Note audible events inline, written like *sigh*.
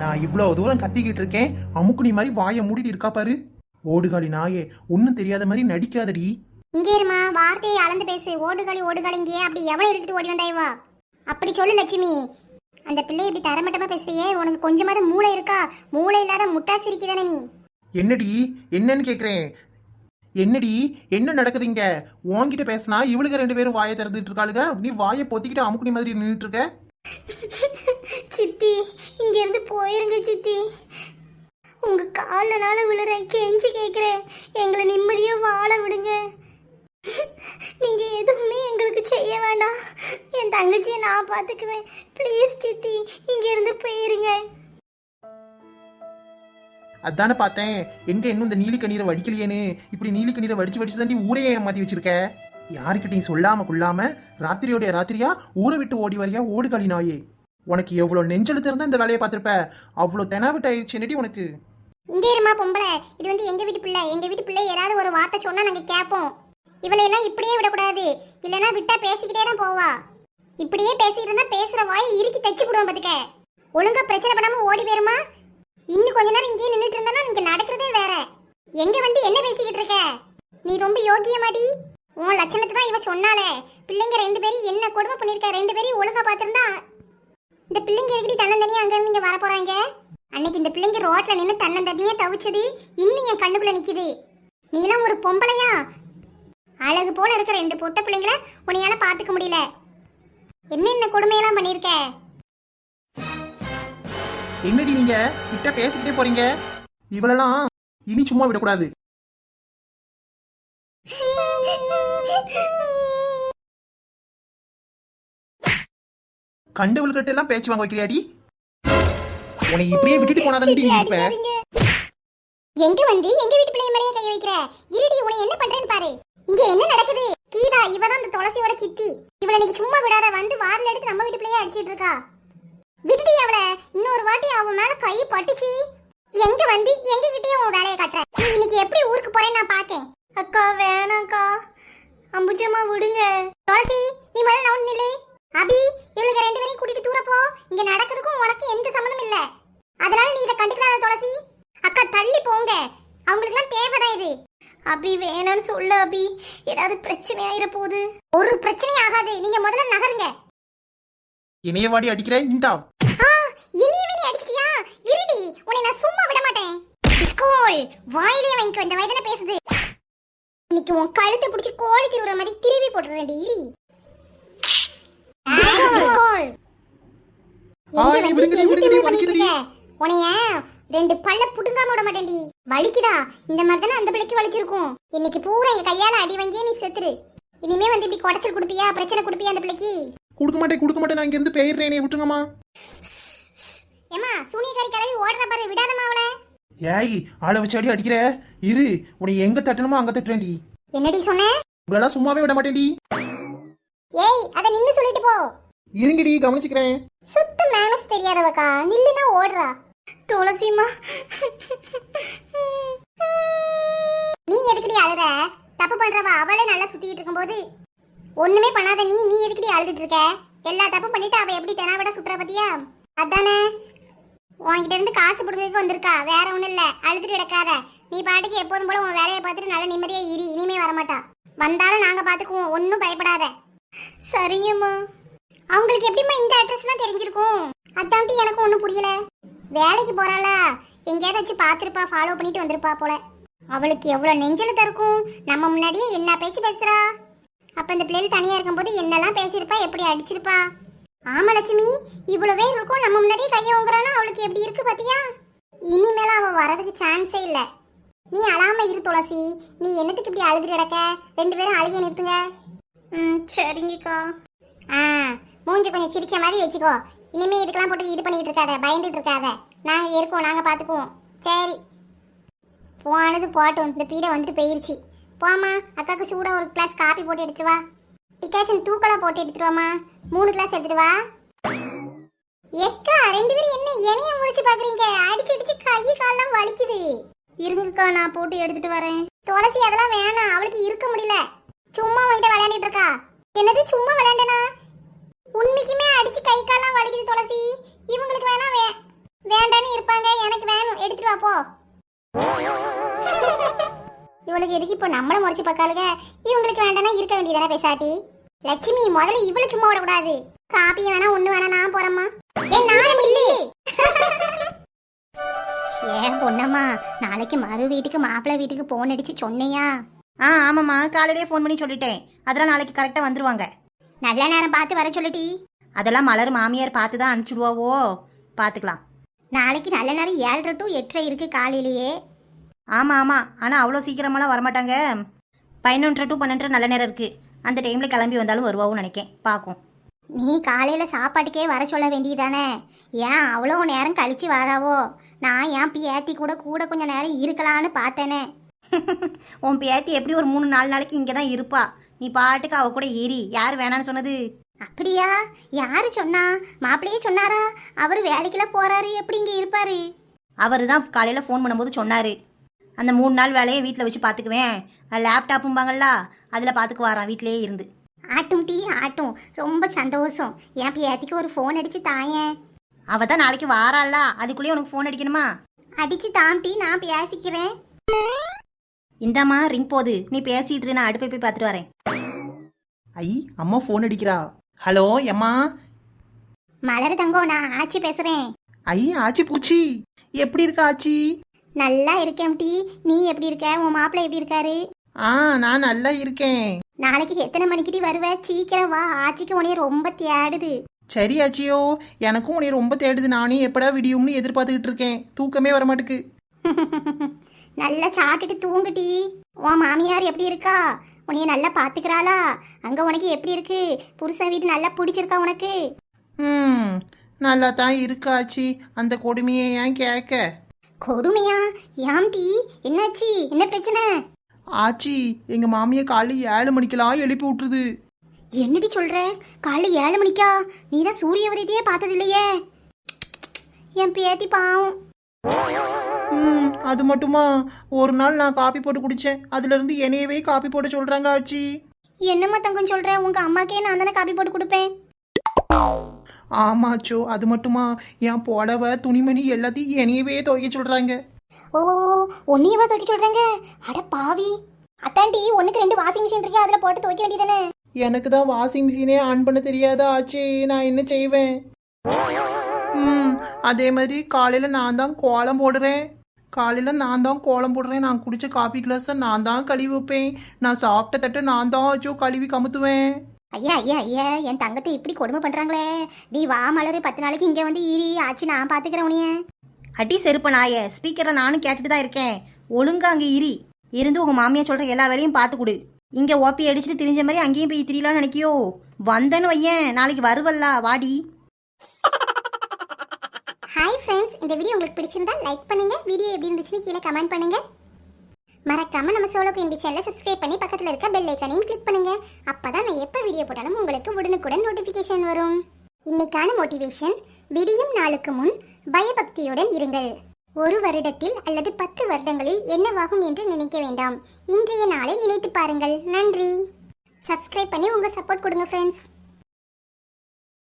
நான் இவ்வளவு தூரம் கத்திக்கிட்டு இருக்கேன். அமுக்குனி மாதிரி வாயை மூடிட்டு இருக்கா பாரு. ஓடுகாலி நாயே ஒன்னும் தெரியாத மாதிரி நடிக்காதடி. இங்கே இருமா வார்த்தையை அளந்து பேசு. ஓடுகாலி ஓடுகாலி இங்கே. அப்படி எவனை எடுத்துட்டு ஓடி வந்தாய்வா அப்படி சொல்லு லட்சுமி. அந்த பிள்ளை இப்படி தரமட்டமா பேசுறியே உனக்கு கொஞ்சமாவது மூளை இருக்கா? மூளை இல்லாத முட்டா சிரிக்கி தானே நீ? என்னடி என்னன்னு கேக்குறேன்? என்னடி என்ன நடக்குது இங்க? உன்கிட்ட பேசினா இவளுக்கு ரெண்டு பேரும் வாயை திறந்துட்டு இருக்காளுங்க நீ வாயை பொத்திக்கிட்டு அமுக்குனி மாதிரி நின்றுட்டு இருக்க? சித்தி இங்கேருந்து போயிருங்க சித்தி. உங்கள் காலனால விழுறேன் கெஞ்சி கேட்குறேன் எங்களை நிம்மதியாக வாழ விடுங்க. நீங்கள் எதுவுமே எங்களுக்கு செய்ய வேண்டாம். என் தங்கச்சியை நான் பார்த்துக்குவேன் ப்ளீஸ் சித்தி இங்கேருந்து போயிருங்க. அதானே பார்த்தேன். எங்கே இன்னும் இந்த நீலிக்கண்ணீரை வடிக்கலையேன்னு. இப்படி நீலிக்கண்ணீரை வடிச்சு வடிச்சு தாண்டி ஊரே ஏமாத்தி வச்சிருக்க? யாருக்கிட்டையும் சொல்லாம கொள்ளாம ராத்திரியோடைய ராத்திரியா? ஊரை விட்டு ஓடி வரையா? ஓடுகளி நாயே உனக்கு எவ்வளவு நெஞ்செழுத்து இருந்தா இந்த வேலையை பார்த்துருப்ப? அவ்வளவு தெனாவிட்டு ஆயிடுச்சுன்னடி உனக்கு. இங்கே இருமா பொம்பளை. இது வந்து எங்க வீட்டு பிள்ளை. எங்க வீட்டு பிள்ளை ஏதாவது ஒரு வார்த்தை சொன்னா நாங்க கேட்போம். இவளை எல்லாம் இப்படியே விடக்கூடாது. இல்லைன்னா விட்டா பேசிக்கிட்டே தான் போவா. இப்படியே பேசிட்டு இருந்தா பேசுற வாயை இறுக்கி தச்சு விடுவோம் பாத்துக்க. ஒழுங்கா பிரச்சனை பண்ணாம ஓடி போயிருமா? இன்னும் கொஞ்ச நேரம் இங்கேயே நின்றுட்டு இருந்தா இங்க நடக்கிறதே வேற. எங்க வந்து என்ன பேசிக்கிட்டு இருக்க? நீ ரொம்ப யோக்கியமாடி உன் லட்சணத்தை தான் இவ சொன்னாலே பிள்ளைங்க ரெண்டு பேரும் என்ன கொடுமை பண்ணிருக்க? ரெண்டு பேரையும் ஒழுங்கா பார்த்திருந்தா இந்த பிள்ளைங்க எதுக்கடி தன்னந்தனியா அங்க இருந்து இங்க வர போறாங்க? அன்னைக்கு இந்த பிள்ளைங்க ரோட்ல நின்று தன்னந்தனியா தவிச்சது இன்னும் என் கண்ணுக்குள்ள நிக்குது. நீலாம் ஒரு பொம்பளையா? அழகு போல இருக்க ரெண்டு பொட்ட பிள்ளைங்கள உன்னையால பாத்துக்க முடியல. என்னென்ன கொடுமையெல்லாம் பண்ணிருக்க? என்னடி நீங்க? கிட்ட பேசிக்கிட்டே போறீங்க. இவளெல்லாம் இனி சும்மா விடக்கூடாது. கண்டவள்கிட்ட எல்லாம் பேச்சு வாங்க வைக்கிறியாடி உன்னை இப்படியே விட்டுட்டு போனாதான் இருப்ப எங்க வந்து? எங்க வீட்டு பிள்ளைய மாதிரியே கைய வைக்கிற? இருடி உன்னை என்ன பண்றேன்னு பாரு. இங்க என்ன நடக்குது? கீதா இவ தான் அந்த துளசியோட சித்தி. இவளை இன்னைக்கு சும்மா விடாத வந்து வாரில் எடுத்து நம்ம வீட்டு பிள்ளைய அடிச்சிட்டு இருக்கா. விட்டுடி அவளை. இன்னொரு வாட்டி அவன் மேல கை பட்டுச்சு. எங்க வந்து? எங்க கிட்டயே உன் வேலையை காட்டுற. நீ இன்னைக்கு எப்படி ஊருக்கு போறேன்னு நான் பாக்கேன். அக்கா வேணாம்க்கா. அம்புஜம்மா விடுங்க. துளசி நீ முதல்ல நவுன் நில்லு. அபி இவளுக்கு ரெண்டு பேரையும் கூட்டிட்டு தூர போ. இங்க நடக்கிறதுக்கும் உனக்கு எந்த சம்மந்தம் இல்ல. அதனால நீ இதை கண்டுக்காத துளசி. அக்கா தள்ளி போங்க. அவங்களுக்குலாம் தேவைதான் இது. அபி வேணாம்னு சொல்லு அபி. ஏதாவது பிரச்சனை ஆயிர போகுது ஒரு பிரச்சனையும் ஆகாது. நீங்க முதல்ல நகருங்க. இணைய வாடி அடிக்கிற இந்தா. இனியவே நீ அடிச்சிட்டியா? இருடி உன்னை நான் சும்மா விட மாட்டேன். ஸ்கூல் வாயிலே வாங்கிக்கோ. இந்த வயதான பேசுது. இன்னைக்கு உன் கழுத்தை பிடிச்சி கோழி திருவுற மாதிரி திருவி போட்டுறேன் இரி. உனைய ரெண்டு பல்ல புடுங்காம விட மாட்டேன்டி வலிக்குதா? இந்த மாதிரி தானே அந்த பிள்ளைக்கு வலிச்சிருக்கும். இன்னைக்கு பூரா எங்க கையால அடி வாங்கியே நீ செத்துரு. இனிமே வந்து இப்படி குடைச்சல் கொடுப்பியா? பிரச்சனை கொடுப்பியா அந்த பிள்ளைக்கு? கொடுக்க மாட்டேன் கொடுக்க மாட்டேன். நான் இங்க இருந்து பெயர்றேனே விட்டுங்கம்மா ஏமா சூனியக்காரி கிளவி ஓடுற பாரு விடாதம்மா அவளை ஏய் ஆளை வச்சு அடி அடிக்கிற. இரு உன்னை எங்க தட்டணுமோ அங்க தட்டுறேன்டி. என்னடி சொன்ன? உங்களெல்லாம் சும்மாவே விட மாட்டேன்டி. ஏய் அத நின்னு சொல்லிட்டு போ. இருங்கடி கவனிச்சுக்கிறேன். சுத்த மேனஸ் தெரியாதவக்கா. நில்லுனா ஓடுறா. துளசிமா நீ எதுக்குடி அழுற தப்பு பண்றவ அவளே நல்லா சுத்திட்டு இருக்கும்போது. ஒண்ணுமே பண்ணாத நீ நீ எதுக்குடி அழுதுட்டு இருக்க? எல்லா தப்பு பண்ணிட்டு அவ எப்படி தெனாவிட சுத்துற பத்தியா? அதானே? உன்கிட்ட இருந்து காசு கொடுக்கறதுக்கு வந்திருக்கா. வேற ஒண்ணும் இல்ல. அழுதுட்டு கிடக்காத. நீ பாட்டுக்கு எப்போதும் போல உன் வேலையை பார்த்துட்டு நல்ல நிம்மதியா இரு. இனிமே வரமாட்டா. வந்தாலும் நாங்க பாத்துக்குவோம். ஒன்னும் பயப்படாத. சரிங்கம்மா. அவங்களுக்கு எப்படிம்மா இந்த அட்ரஸ் தான் தெரிஞ்சிருக்கும்? அதான்ட்டு எனக்கு ஒன்றும் புரியல. வேலைக்கு போறாளா? எங்கேயாவது வச்சு பார்த்துருப்பா ஃபாலோ பண்ணிட்டு வந்திருப்பா போல. அவளுக்கு எவ்வளோ நெஞ்சல இருக்கும் நம்ம முன்னாடியே என்ன பேச்சு பேசுறா? அப்ப இந்த பிள்ளைகள் தனியா இருக்கும்போது என்னெல்லாம் பேசியிருப்பா? எப்படி அடிச்சிருப்பா? ஆமா லட்சுமி இவ்வளவே இருக்கும் நம்ம முன்னாடியே கையை ஓங்குறானா? அவளுக்கு எப்படி இருக்கு பாத்தியா? இனிமேல அவ வரதுக்கு சான்ஸே இல்ல. நீ அழாம இரு துளசி. நீ என்னத்துக்கு இப்படி அழுது கிடக்க? ரெண்டு பேரும் அழுகிய நிறுத்துங்க. ம் சரிங்கக்கா. ஆ மூஞ்சி கொஞ்சம் சிரிச்ச மாதிரி வச்சுக்கோ. இனிமே இதுக்கெல்லாம் போட்டு இது பண்ணிட்டு இருக்காத பயந்துட்டு இருக்காத. நாங்க இருக்கோம் நாங்க பாத்துக்குவோம். சரி. போனது போட்டோம் இந்த பீடை வந்துட்டு போயிருச்சு. போமா அக்காவுக்கு சூடாக ஒரு கிளாஸ் காப்பி போட்டு எடுத்துட்டு வா. டிகாஷன் தூக்கலாம் போட்டு எடுத்துருவாமா மூணு கிளாஸ் எடுத்துட்டு வா எக்கா ரெண்டு பேரும் என்ன இணைய முடிச்சு பாக்குறீங்க? அடிச்சு அடிச்சு கை காலெல்லாம் வலிக்குது. இருங்கக்கா நான் போட்டு எடுத்துட்டு வரேன். துளசி அதெல்லாம் வேணாம். அவளுக்கு இருக்க முடியல. சும்மா உன்கிட்ட விளையாண்டுட்டு இருக்கா? என்னது சும்மா விளையாண்டனா? உண்மைக்குமே அடிச்சு கை காலெல்லாம் வலிக்குது துளசி. இவங்களுக்கு வேணா வே வேண்டான்னு இருப்பாங்க. எனக்கு வேணும். எடுத்துட்டு வா போ. *laughs* இவளுக்கு எதுக்கு இப்போ நம்மள முறைச்சு பார்க்காளுங்க இவங்களுக்கு வேண்டாம்னா இருக்க வேண்டியதானே பேசாட்டி? லட்சுமி முதல்ல இவ்வளவு சும்மா விடக்கூடாது. காப்பி வேணா ஒண்ணு வேணா நான் போறேம்மா. ஏன் நானும் இல்லு ஏன் பொண்ணம்மா நாளைக்கு மறு வீட்டுக்கு மாப்பிள்ளை வீட்டுக்கு போன் அடிச்சு சொன்னியா? ஆ ஆமாம்மா காலையிலே ஃபோன் பண்ணி சொல்லிட்டேன். அதெல்லாம் நாளைக்கு கரெக்டாக வந்துருவாங்க. நல்ல நேரம் பார்த்து வர சொல்லிட்டி அதெல்லாம் மலர் மாமியார் பார்த்து தான் அனுப்பிச்சுடுவாவோ? பார்த்துக்கலாம். நாளைக்கு நல்ல நேரம் ஏழரை டு எட்டரை இருக்கு காலையிலேயே. ஆமாம் ஆமாம் ஆனால் அவ்வளோ சீக்கிரமெல்லாம் வரமாட்டாங்க. பதினொன்றரை டு பன்னெண்டரை நல்ல நேரம் இருக்குது அந்த டைமில் கிளம்பி வந்தாலும் வருவாவும் நினைக்கேன். பார்க்கும் நீ காலையில சாப்பாட்டுக்கே வர சொல்ல வேண்டியதானே ஏன் அவ்வளோ நேரம் கழிச்சு வராவோ? நான் ஏன் பேத்தி கூட கூட கொஞ்ச நேரம் இருக்கலான்னு பார்த்தேனே. *laughs* உன் பேத்தி எப்படி ஒரு மூணு நாலு நாளைக்கு இங்கே தான் இருப்பா? நீ பாட்டுக்கு அவ கூட ஏறி யார் வேணான்னு சொன்னது? அப்படியா? யாரு சொன்னா? மாப்பிள்ளையே சொன்னாரா? அவர் வேலைக்கெல்லாம் போறாரு. எப்படி இங்க இருப்பாரு? அவர் தான் காலையில் ஃபோன் பண்ணும்போது சொன்னார். அந்த மூணு நாள் வேலையை வீட்டில் வச்சு பார்த்துக்குவேன் லேப்டாப்பும்பாங்கள்ல அதில் பார்த்துக்கு வாரான் வீட்டிலேயே இருந்து. ஆட்டும் டீ ஆட்டும். ரொம்ப சந்தோஷம். என் பேத்திக்கு ஒரு ஃபோன் அடிச்சு தாயேன். அவள் தான் நாளைக்கு வாராள்ல அதுக்குள்ளேயே உனக்கு ஃபோன் அடிக்கணுமா? அடிச்சு தாம் டீ நான் பேசிக்கிறேன். இந்தாம்மா ரிங் போகுது நீ பேசிட்டு இரு, நான் அடுப்பை போய் பார்த்துட்டு வரேன். ஐ அம்மா ஃபோன் அடிக்கிறா. ஹலோ எம்மா? மலர் தங்கம் நான் ஆச்சி பேசுறேன். ஐ ஆச்சி பூச்சி. எப்படி இருக்கா ஆச்சி? நல்லா இருக்கேன் டீ நீ எப்படி இருக்க? உன் மாப்பிள்ளை எப்படி இருக்காரு? ஆ நான் நல்லா இருக்கேன். நாளைக்கு எத்தனை மணிக்கிட்டி வருவ? சீக்கிரம் வா. ஆச்சிக்கு உனைய ரொம்ப தேடுது. சரி ஆச்சியோ. எனக்கும் உன்னை ரொம்ப தேடுது. நானே எப்படா விடியும்னு எதிர்பார்த்துக்கிட்டு இருக்கேன். தூக்கமே வர மாட்டுக்கு *laughs* நல்லா சாப்பிட்டுட்டு தூங்குட்டி உன் மாமியார் எப்படி இருக்கா? உன்னைய நல்லா பாத்துக்கிறாளா அங்க உனக்கு எப்படி இருக்கு? புருஷன் வீடு நல்லா பிடிச்சிருக்கா உனக்கு? ம் நல்லா தான் இருக்கா ஆச்சி. அந்த கொடுமையை ஏன் கேட்க? கொடுமையா? யாம்டி என்னாச்சு? என்ன பிரச்சனை? ஆச்சி எங்க மாமியை காலையில் ஏழு மணிக்கெல்லாம் எழுப்பி விட்டுருது. என்னடி சொல்ற? காலைல ஏழு மணிக்கா? நீ தான் சூரிய உதயத்தையே பார்த்தது இல்லையே என் பேத்தி பாவம். ம் அது மட்டுமா? ஒரு நாள் நான் காப்பி போட்டு குடிச்சேன். அதுல இருந்து என்னையவே காப்பி போட சொல்றாங்க ஆச்சி. என்னம்மா தங்கம் சொல்ற? உங்க அம்மாக்கே நான் தானே காப்பி போட்டு கொடுப்பேன். ஆமாச்சோ அது மட்டுமா? என் புடவை துணிமணி எல்லாத்தையும் என்னையவே துவைக்க சொல்றாங்க. ஓ ஒன்னையவா துவைக்க சொல்றாங்க? அட பாவி. அத்தாண்டி ஒண்ணுக்கு ரெண்டு வாஷிங் மிஷின் இருக்கு அதுல போட்டு துவைக்க வேண்டியதானே? எனக்கு தான் வாஷிங் மிஷினே ஆன் பண்ண தெரியாதா? ஆச்சி நான் என்ன செய்வேன்? ம் அதே மாதிரி காலையில் நான் தான் கோலம் போடுறேன். காலையில் நான் தான் கோலம் போடுறேன். நான் குடிச்ச காபி கிளாஸை நான் தான் கழுவி வைப்பேன். நான் சாப்பிட்ட தட்டை நான் தான் ஆச்சோ கழுவி கமுத்துவேன். ஐயா ஐயா ஐயா என் தங்கத்தை இப்படி கொடுமை பண்றாங்களே. நீ வா மலரு. பத்து நாளைக்கு இங்க வந்து ஈரி ஆச்சு நான் பாத்துக்கிறேன் உனிய அடி செருப்ப நாய ஸ்பீக்கரை நானும் கேட்டுட்டு தான் இருக்கேன். ஒழுங்கா அங்கே இரி. இருந்து உங்கள் மாமியா சொல்கிற எல்லா வேலையும் பார்த்து கொடு. இங்கே ஓப்பி அடிச்சுட்டு திரிஞ்ச மாதிரி அங்கேயும் போய் திரியலாம்னு நினைக்கியோ? வந்தேன்னு வையேன் நாளைக்கு வருவல்ல வாடி ஹாய் ஃப்ரெண்ட்ஸ் இந்த வீடியோ உங்களுக்கு பிடிச்சிருந்தா லைக் பண்ணுங்க. வீடியோ எப்படி இருந்துச்சுன்னு கீழே கமெண்ட் பண்ணுங்க. மறக்காம நம்ம சோலோ குயின் சேனலை சப்ஸ்கிரைப் பண்ணி பக்கத்தில் இருக்க பெல் ஐக்கானையும் கிளிக் பண்ணுங்க. அப்பதான் நான் எப்போ வீடியோ போட்டாலும் உங்களுக்கு உடனுக்குடன் நோட்டிஃபிகேஷன் வரும். இன்னைக்கான மோட்டிவேஷன் விடியும் நாளுக்கு முன் பயபக்தியுடன் இருங்கள். ஒரு வருடத்தில் அல்லது பத்து வருடங்களில் என்னவாகும் என்று நினைக்க வேண்டாம். இன்றைய நாளை நினைத்து பாருங்கள். நன்றி. சப்ஸ்கிரைப் பண்ணி உங்கள் சப்போர்ட் கொடுங்க ஃப்ரெண்ட்ஸ்